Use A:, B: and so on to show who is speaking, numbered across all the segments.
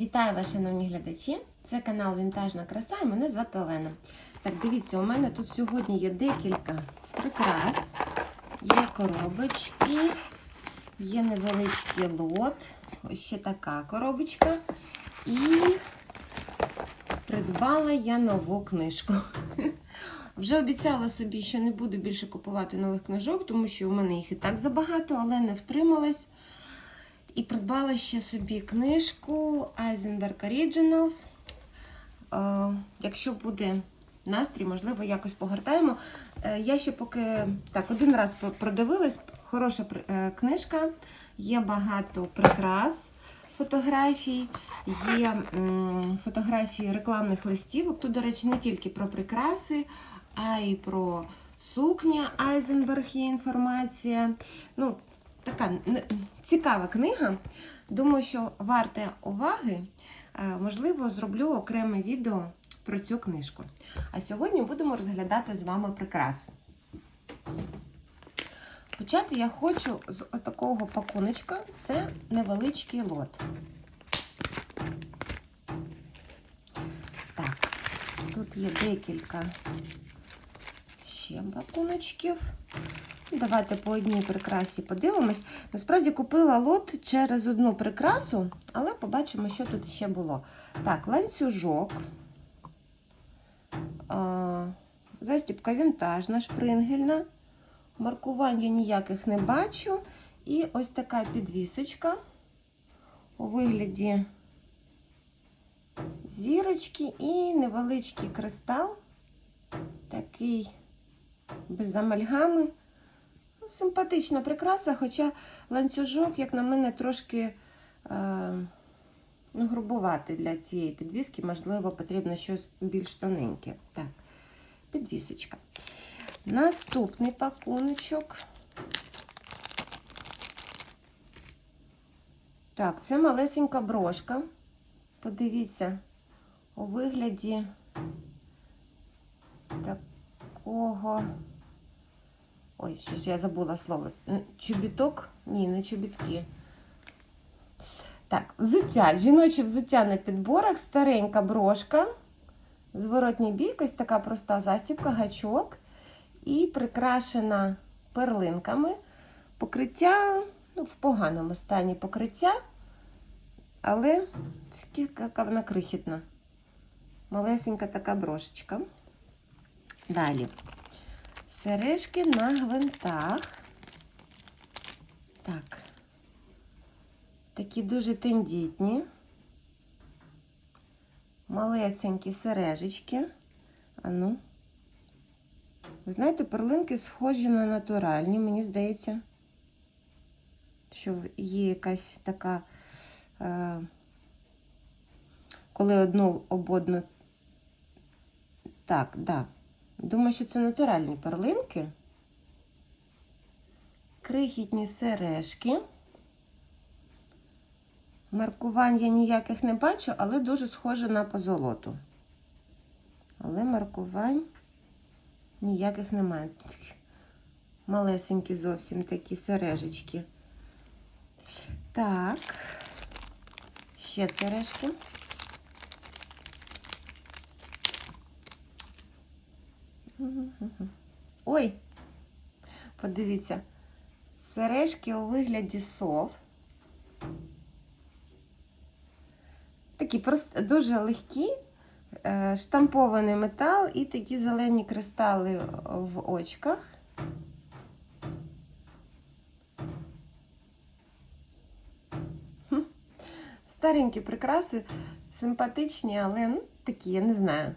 A: Вітаю вас, шановні глядачі! Це канал Вінтажна краса і мене звати Олена. Так, дивіться, у мене тут сьогодні є декілька прикрас, є коробочки, є невеличкий лот, ось ще така коробочка. І придбала я нову книжку. Вже обіцяла собі, що не буду більше купувати нових книжок, тому що у мене їх і так забагато, але не втрималась. І придбала ще собі книжку Eisenberg Originals. Е, якщо буде настрій, можливо, якось погортаємо. Е, я ще поки так, один раз продивилась, хороша е, книжка, є багато прикрас, фотографій, є фотографії рекламних листівок. Тут, до речі, не тільки про прикраси, а й про сукня Eisenberg є інформація. Ну, така цікава книга. Думаю, що варте уваги. Можливо, зроблю окреме відео про цю книжку. А сьогодні будемо розглядати з вами прикраси. Почати я хочу з такого пакуночка. Це невеличкий лот. Так, тут є декілька ще пакуночків. Давайте по одній прикрасі подивимось. Насправді купила лот через одну прикрасу, але побачимо, що тут ще було. Так, ланцюжок, застібка вінтажна, шпрингельна. Маркувань я ніяких не бачу. І ось така підвісочка у вигляді зірочки і невеличкий кристал, такий без амальгами. Симпатична прикраса, хоча ланцюжок, як на мене, трошки е, ну, грубувати для цієї підвіски, можливо, потрібно щось більш тоненьке. Так, підвісочка. Наступний пакуночок. Так, це малесенька брошка. Подивіться, у вигляді такого. Ой, щось я забула слово. Чобіток? Ні, не чобітки. Так, взуття. Жіноче взуття на підборах, старенька брошка. Зворотній бік, ось така проста застібка, гачок. І прикрашена перлинками. Покриття, ну, в поганому стані покриття. Але яка вона крихітна. Малесенька така брошечка. Далі. Сережки на гвинтах. Так. Такі дуже тендітні. Малесенькі сережечки. А ну. Ви знаєте, перлинки схожі на натуральні, мені здається, що є якась така, е, коли одну об одну. Так, да. Думаю, що це натуральні перлинки. Крихітні сережки. Маркувань я ніяких не бачу, але дуже схоже на позолоту. Але маркувань ніяких немає. Малесенькі зовсім такі сережечки. Так, ще сережки. Ой, подивіться, сережки у вигляді сов. Такі просто дуже легкі, е, штампований метал і такі зелені кристали в очках. Старенькі прикраси, симпатичні, але ну, такі, я не знаю.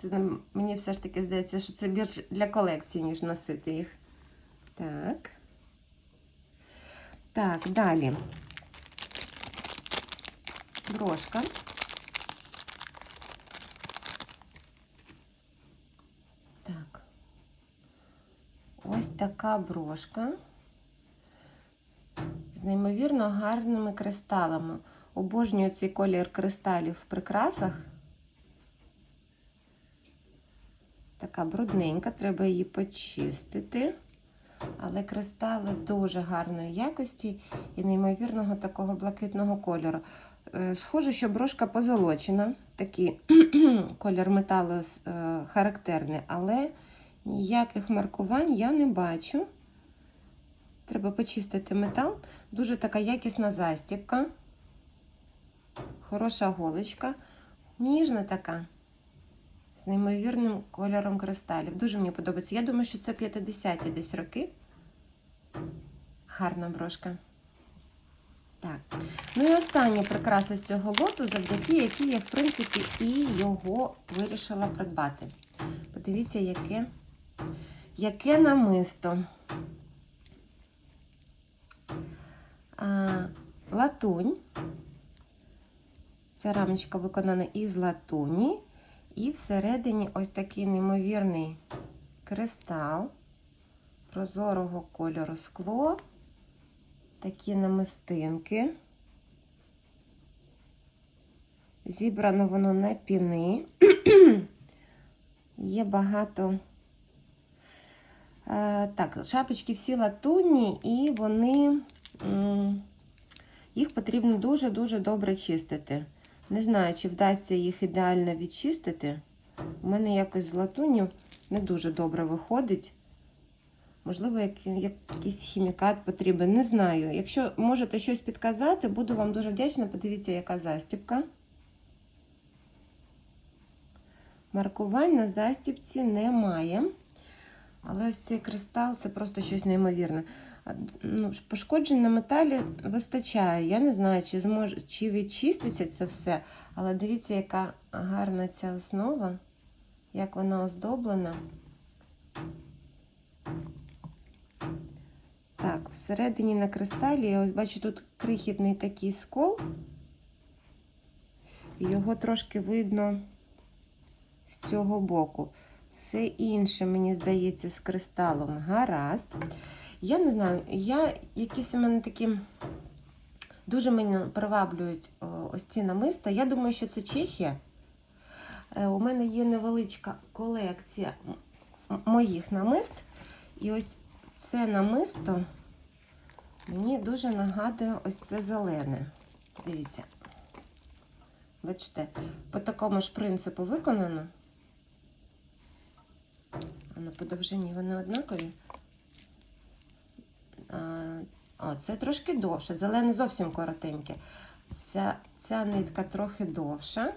A: Це мені все ж таки здається, що це більш для колекції, ніж носити їх. Так. Так, далі. Брошка. Так. Ось така брошка. З неймовірно гарними кристалами. Обожнюю цей колір кристалів в прикрасах. Така брудненька, треба її почистити. Але кристали дуже гарної якості і неймовірного такого блакитного кольору. Е, Схоже, що брошка позолочена, такий колір металу е, характерний, але ніяких маркувань я не бачу. Треба почистити метал. Дуже така якісна застібка. Хороша голочка. Ніжна така. Неймовірним кольором кристалів. Дуже мені подобається. Я думаю, що це 50-ті десь роки. Гарна брошка. Так. Ну і остання прикраса з цього лоту, завдяки якій я, в принципі, і його вирішила придбати. Подивіться, яке, яке намисто. А, латунь. Ця рамочка виконана із латуні. І всередині ось такий неймовірний кристал прозорого кольору скло. Такі намистинки. Зібрано воно на піни. Є багато. Е, так, шапочки всі латунні, і вони. Їх потрібно дуже-дуже добре чистити. Не знаю, чи вдасться їх ідеально відчистити. У мене якось з латунню не дуже добре виходить. Можливо, як, якийсь хімікат потрібен. Не знаю. Якщо можете щось підказати, буду вам дуже вдячна. Подивіться, яка застібка. Маркувань на застібці немає. Але ось цей кристал це просто щось неймовірне. Ну, пошкоджень на металі вистачає. Я не знаю, чи зможе, чи відчиститься це все. Але дивіться, яка гарна ця основа, як вона оздоблена. Так, всередині на кристалі, я ось бачу, тут крихітний такий скол. Його трошки видно з цього боку. Все інше, мені здається, з кристалом гаразд. Я не знаю, я якісь у мене такі дуже мене приваблюють ось ці намиста. Я думаю, що це Чехія. Е, У мене є невеличка колекція моїх намист. І ось це намисто мені дуже нагадує ось це зелене. Дивіться. Бачите, по такому ж принципу виконано. А на подовжині вони однакові. А, О, це трошки довше. Зелене зовсім коротеньке. Ця, ця нитка трохи довша.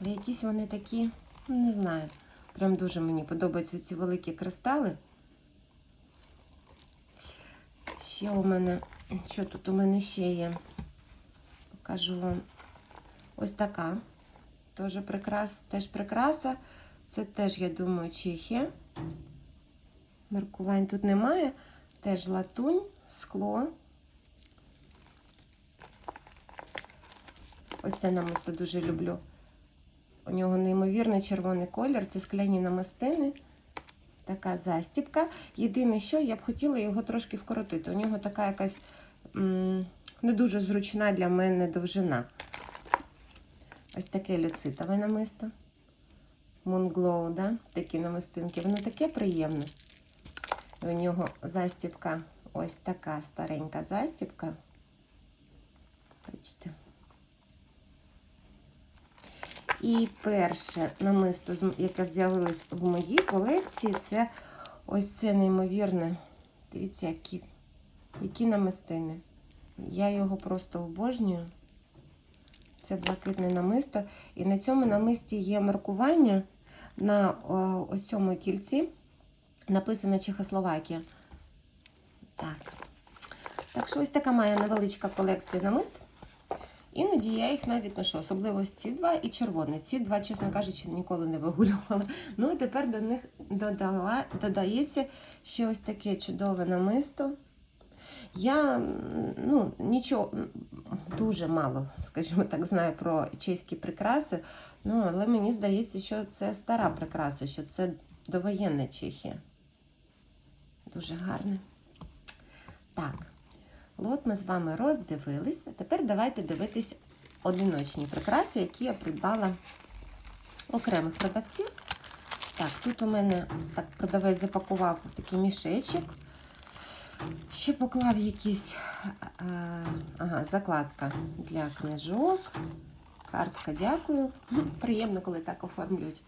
A: Але якісь вони такі, ну, не знаю. Прям дуже мені подобаються ці великі кристали. Ще у мене, що тут у мене ще є? Покажу вам ось така. Теж прикрас, теж прикраса. Це теж, я думаю, Чехія. Маркувань тут немає. Теж латунь, скло. Ось це намисто дуже люблю. У нього неймовірний червоний колір. Це скляні намистини. Така застіпка. Єдине, що я б хотіла його трошки вкоротити. У нього така якась м, не дуже зручна для мене довжина. Ось таке люцитове намисто. Moonglow, да? такі намистинки. Воно таке приємне. У нього застіпка, ось така старенька застіпка. Бачите. І перше намисто, яке з'явилось в моїй колекції, це ось це неймовірне. Дивіться, які, які намистини. Я його просто обожнюю. Це блакитне намисто. І на цьому намисті є маркування на ось цьому кільці. Написано Чехословакія. Так. Так що ось така має невеличка колекція намист. Іноді я їх навіть ношу, особливо ці два і червоний. Ці два, чесно кажучи, ніколи не вигулювала. Ну і тепер до них додала, додається ще ось таке чудове намисто. Я ну, нічого дуже мало, скажімо так, знаю про чеські прикраси. Ну, але мені здається, що це стара прикраса, що це довоєнна Чехія. Дуже гарне. Так, лот ми з вами роздивились. А тепер давайте дивитись одиночні прикраси, які я придбала окремих продавців. Так, тут у мене так продавець запакував такий мішечок. Ще поклав якісь ага, закладка для книжок. Картка, дякую. Приємно, коли так оформлюють.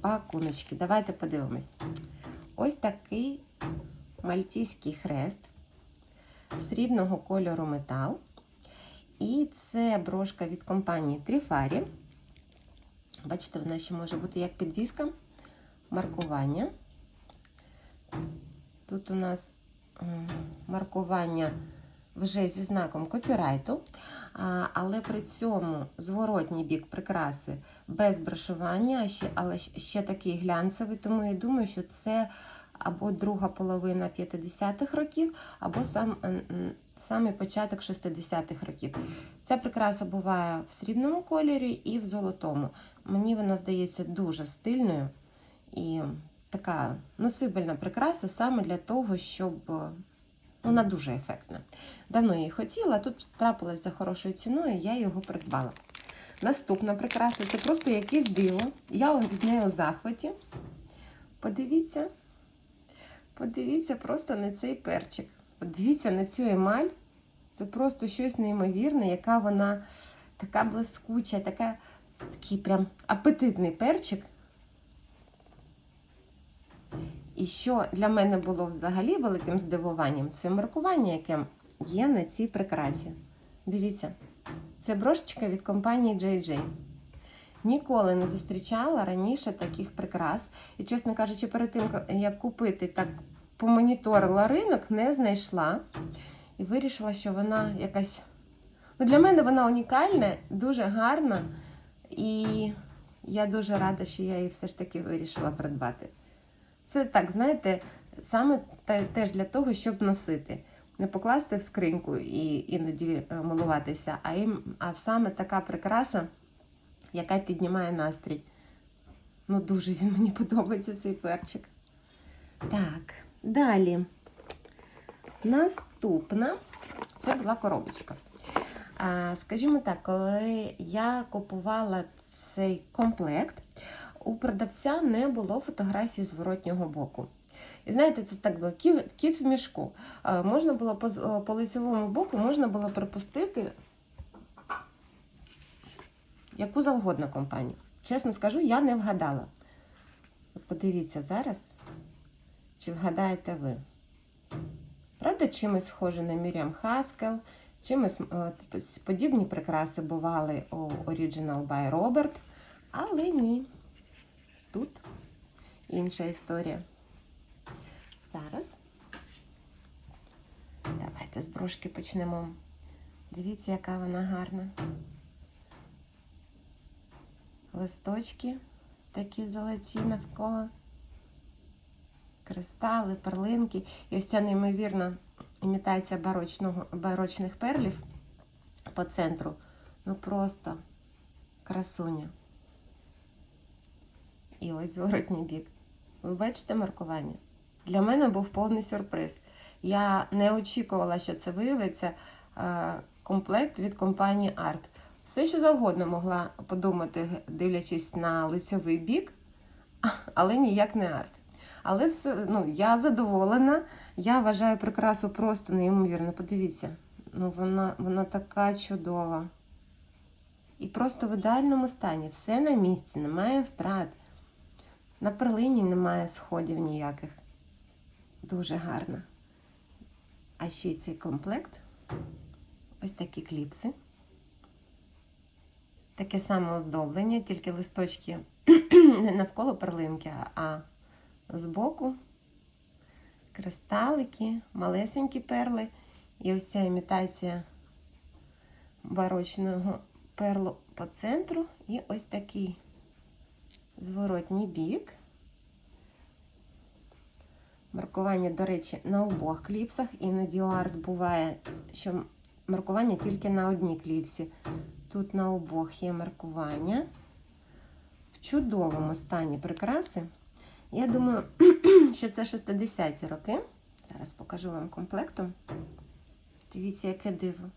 A: Пакуночки. Давайте подивимось. Ось такий мальтійський хрест срібного кольору метал. І це брошка від компанії Тріфарі. Бачите, вона ще може бути як підвіска, маркування. Тут у нас маркування вже зі знаком копірайту, але при цьому зворотній бік прикраси без брошування, але ще такий глянцевий, тому я думаю, що це або друга половина 50-х років, або сам, м, самий початок 60-х років. Ця прикраса буває в срібному кольорі і в золотому. Мені вона здається дуже стильною і така носибельна прикраса саме для того, щоб е, вона дуже ефектна. Давно її хотіла, тут трапилась за хорошою ціною, я його придбала. Наступна прикраса це просто якесь диво. Я від неї у захваті. Подивіться, подивіться просто на цей перчик. Подивіться на цю емаль. Це просто щось неймовірне, яка вона така блискуча, така, такий прям апетитний перчик. І що для мене було взагалі великим здивуванням, це маркування, яке є на цій прикрасі. Дивіться, це брошечка від компанії JJ. Ніколи не зустрічала раніше таких прикрас. І, чесно кажучи, перед тим, як купити, так помоніторила ринок, не знайшла. І вирішила, що вона якась. Ну, для мене вона унікальна, дуже гарна. І я дуже рада, що я її все ж таки вирішила придбати. Це так, знаєте, саме теж для того, щоб носити. Не покласти в скриньку і іноді е, милуватися, а, їм, а саме така прикраса, яка піднімає настрій. Ну, дуже він мені подобається цей перчик. Так, далі. Наступна це була коробочка. А, скажімо так, коли я купувала цей комплект, у продавця не було фотографії зворотнього боку. І знаєте, це так було кіт, в мішку. А, можна було по, по лицевому боку можна було припустити яку завгодно компанію. Чесно скажу, я не вгадала. От подивіться зараз, чи вгадаєте ви. Правда, чимось схоже на Міріам Хаскел, чимось подібні прикраси бували у Original by Robert, але ні. Тут інша історія. Зараз. Давайте з брошки почнемо. Дивіться, яка вона гарна. Листочки такі золоті навколо. Кристали, перлинки. І ось ця неймовірна імітація барочного, барочних перлів по центру. Ну просто красуня. І ось зворотній бік. Ви бачите маркування? Для мене був повний сюрприз. Я не очікувала, що це виявиться е, комплект від компанії Art. Все, що завгодно могла подумати, дивлячись на лицевий бік, але ніяк не арт. Але все, ну, я задоволена. Я вважаю прикрасу просто неймовірно. Подивіться, ну вона, вона така чудова. І просто в ідеальному стані. Все на місці, немає втрат. На перлині немає сходів ніяких. Дуже гарно. А ще й цей комплект. Ось такі кліпси. Таке саме оздоблення, тільки листочки не навколо перлинки, а збоку. Кристалики, малесенькі перли. І ось ця імітація барочного перлу по центру. І ось такий зворотній бік. Маркування, до речі, на обох кліпсах. Іноді у арт буває, що маркування тільки на одній кліпсі. Тут на обох є маркування. В чудовому стані прикраси. Я думаю, що це 60-ті роки. Зараз покажу вам комплектом. Дивіться, яке диво.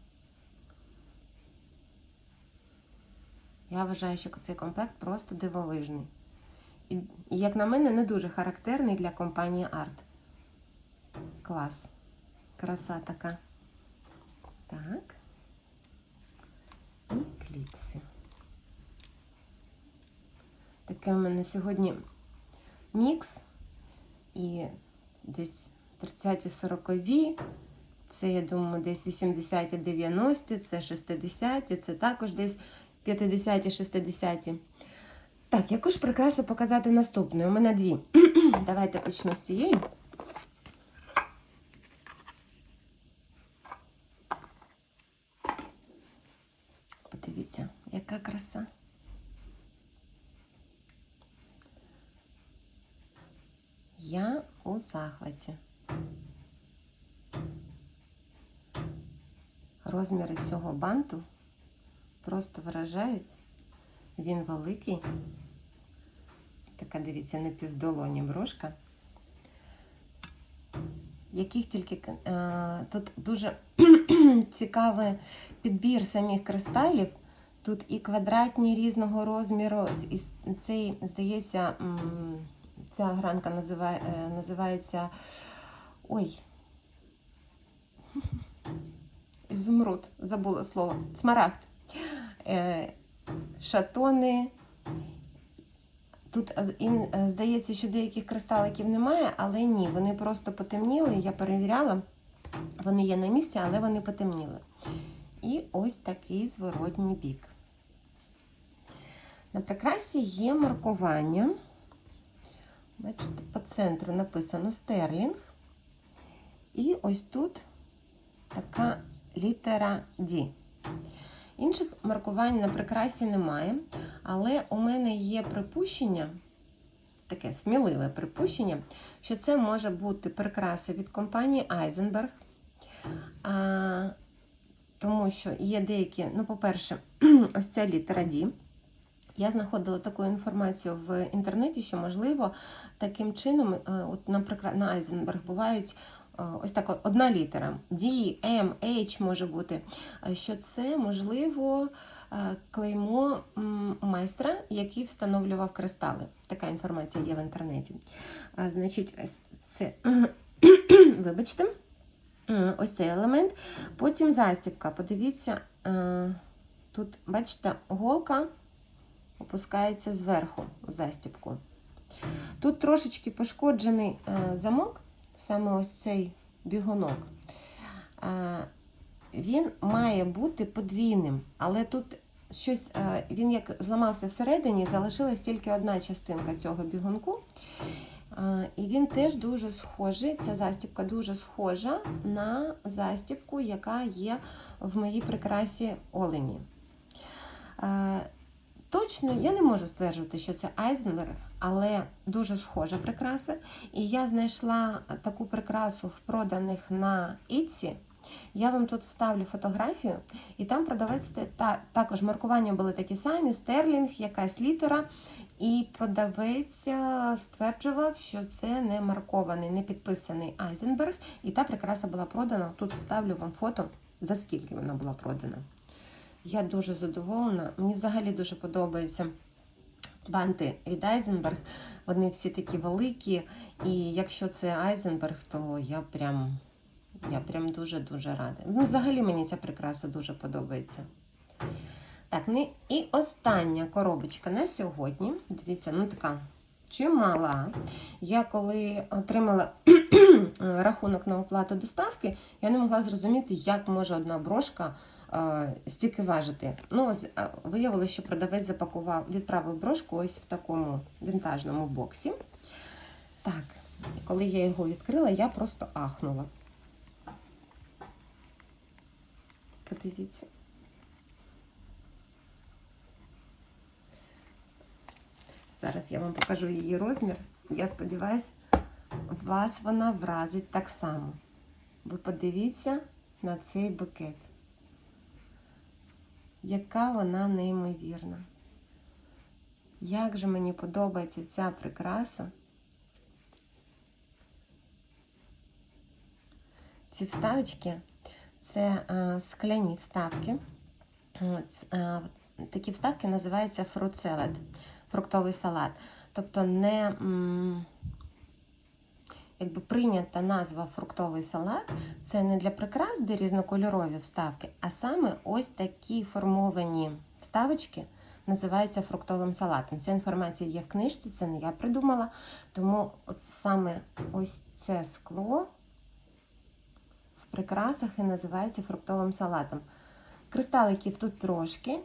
A: Я вважаю, що цей комплект просто дивовижний. І, як на мене, не дуже характерний для компанії Art. Клас. Краса така. Так. І кліпси. Таке у мене сьогодні мікс. І десь 30-40-ві, це, я думаю, десь 80-90, це 60-ті, це також десь 50-60. Так, яку ж прикрасу показати наступною? У мене дві. Давайте почну з цієї. Подивіться, яка краса. Я у захваті. Розміри цього банту просто вражають. Він великий. Така, дивіться, на півдолоні брошка. Яких тільки е, тут дуже цікавий підбір самих кристалів. Тут і квадратні різного розміру, і цей, здається, ця гранка називає, е, називається. Ой. Ізумруд, забула слово. Смарагд. Е, шатони. Тут е, здається, що деяких кристаликів немає, але ні, вони просто потемніли. Я перевіряла, вони є на місці, але вони потемніли. І ось такий зворотній бік. На прикрасі є маркування. Бачите, по центру написано стерлінг. І ось тут така літера D. Інших маркувань на прикрасі немає, але у мене є припущення, таке сміливе припущення, що це може бути прикраса від компанії Eisenberg. А, тому що є деякі, ну, по-перше, ось ця літера D. Я знаходила таку інформацію в інтернеті, що, можливо, таким чином, е, от, наприклад, на Eisenberg бувають е, ось так одна літера D, M, H може бути, е, що це, можливо, клеймо майстра, який встановлював кристали. Така інформація є в інтернеті. Значить, це, вибачте, ось цей елемент. Потім застібка. Подивіться, тут, бачите, голка опускається зверху в застібку. Тут трошечки пошкоджений е, замок, саме ось цей бігунок. Е, він має бути подвійним, але тут щось, е, він як зламався всередині, залишилась тільки одна частинка цього бігунку. І він теж дуже схожий, ця застібка дуже схожа на застібку, яка є в моїй прикрасі Олені. Точно я не можу стверджувати, що це Айзенберг, але дуже схожа прикраса. І я знайшла таку прикрасу в проданих на Etsy. Я вам тут вставлю фотографію, і там продавець та, також маркування були такі самі: стерлінг, якась літера. І продавець стверджував, що це не маркований, не підписаний Айзенберг. І та прикраса була продана. Тут вставлю вам фото, за скільки вона була продана. Я дуже задоволена. Мені взагалі дуже подобаються банти від Айзенберг. Вони всі такі великі. І якщо це Айзенберг, то я прям я прям дуже-дуже рада. Ну, взагалі мені ця прикраса дуже подобається. Так, ну і остання коробочка на сьогодні. Дивіться, ну така чимала. Я коли отримала рахунок на оплату доставки, я не могла зрозуміти, як може одна брошка стільки важити. Ну, Виявилося, що продавець запакував, відправив брошку ось в такому вінтажному боксі. Так, коли я його відкрила, я просто ахнула. Подивіться. Зараз я вам покажу її розмір. Я сподіваюся, вас вона вразить так само. Ви подивіться на цей букет яка вона неймовірна. Як же мені подобається ця прикраса. Ці вставочки це а, скляні вставки. А, такі вставки називаються фруцелет, фруктовий салат. Тобто не якби прийнята назва фруктовий салат це не для прикрас, де різнокольорові вставки, а саме ось такі формовані вставочки називаються фруктовим салатом. Ця інформація є в книжці, це не я придумала. Тому от саме ось це скло в прикрасах і називається фруктовим салатом. Кристаликів тут трошки,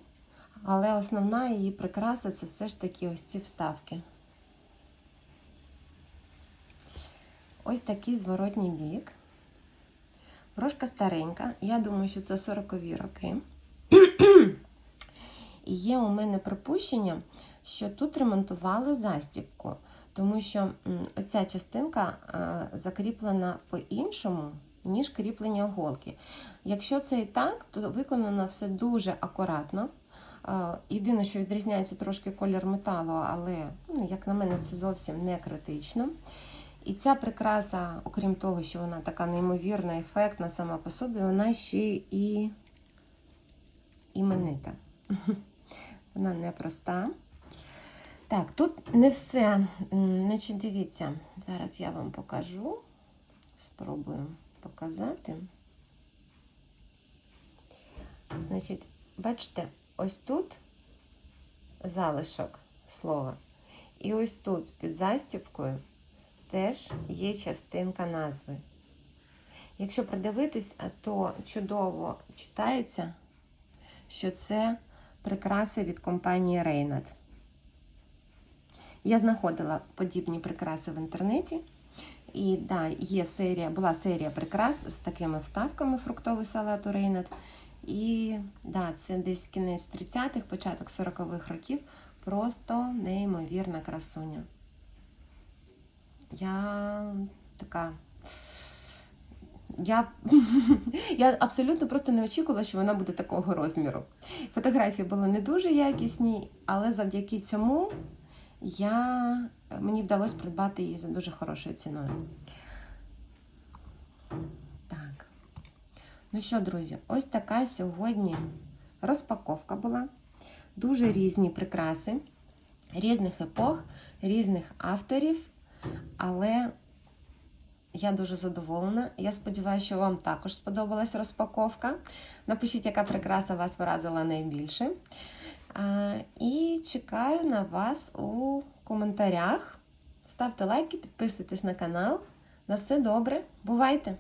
A: але основна її прикраса це все ж таки ось ці вставки. Ось такий зворотній бік. Брошка старенька. Я думаю, що це 40-ві роки. І є у мене припущення, що тут ремонтували застібку, тому що оця частинка закріплена по-іншому, ніж кріплення голки. Якщо це і так, то виконано все дуже акуратно. Єдине, що відрізняється трошки колір металу, але, ну, як на мене, це зовсім не критично. І ця прикраса, окрім того, що вона така неймовірна, ефектна сама по собі, вона ще і іменита. Вона непроста. Так, тут не все. Значить, дивіться, зараз я вам покажу. Спробую показати. Значить, бачите, ось тут залишок слова. І ось тут під застібкою теж є частинка назви. Якщо придивитись, то чудово читається, що це прикраси від компанії Reynad. Я знаходила подібні прикраси в інтернеті. І да, є серія, була серія прикрас з такими вставками фруктовий салат у Reynad. І да, це десь кінець 30-х, початок 40-х років. Просто неймовірна красуня. Я така. Я, я абсолютно просто не очікувала, що вона буде такого розміру. Фотографії були не дуже якісні, але завдяки цьому я, мені вдалося придбати її за дуже хорошою ціною. Так. Ну що, друзі, ось така сьогодні розпаковка була. Дуже різні прикраси, різних епох, різних авторів. Але я дуже задоволена. Я сподіваюся, що вам також сподобалась розпаковка. Напишіть, яка прикраса вас вразила найбільше. І чекаю на вас у коментарях. Ставте лайки, підписуйтесь на канал. На все добре. Бувайте!